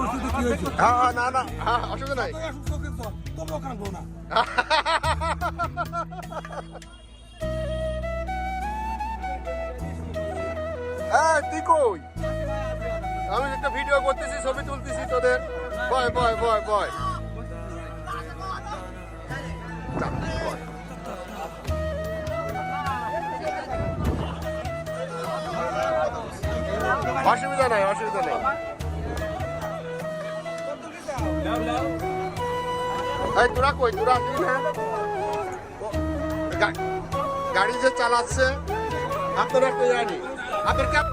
কি হয়েছে? হ্যাঁ হ্যাঁ না না হ্যাঁ অসুবিধা নাই। কাঁদবো না। হ্যাঁ তুই কই? আমি একটা ভিডিও করতেছি ছবি তুলতেছি তোদের। বয় বয় বয় বয়। অসুবিধা নাই অসুবিধা নেই। এই, তোরা কই? তোরা গাড়ি যে চালাচ্ছে আপনার একটা জানি আপনার ক্যাপ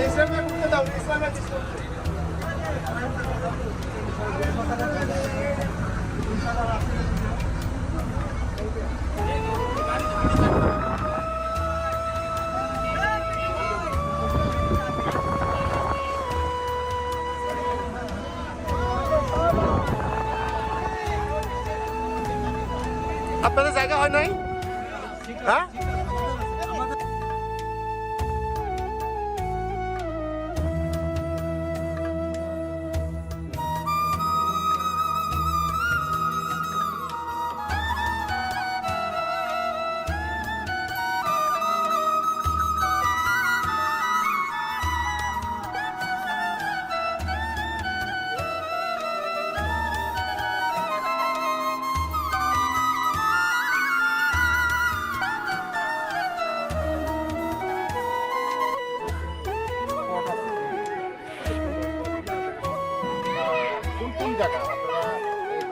ইসলামে উঠতে দাও ইসলামে আপনাদের জায়গা হয় নাই? হ্যাঁ? জায়গা এই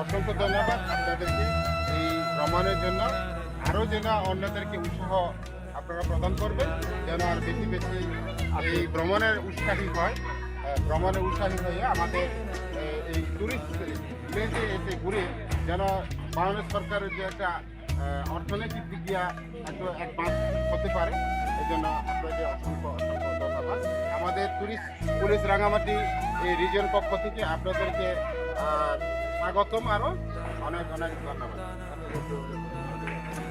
অসংখ্য ধন্যবাদ আপনাদেরকে এই ভ্রমণের জন্য। আরও যেন অন্যদেরকে উৎসাহ আপনারা প্রদান করবেন যেন আর বেশি বেশি এই ভ্রমণের উৎসাহী হয়। আহ, ভ্রমণে উৎসাহী হয়ে আমাদের টুরিস্ট প্লেসে এসে ঘুরে যেন বাংলাদেশ সরকারের যে একটা অর্থনৈতিক দিক দিয়া একটু অ্যাডভান্স হতে পারে এই জন্য আপনাকে অসংখ্য অসংখ্য ধন্যবাদ আমাদের টুরিস্ট পুলিশ রাঙামাটি এই রিজন পক্ষ থেকে আপনাদেরকে স্বাগতম আরও অনেক অনেক ধন্যবাদ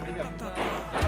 ঠিক আছে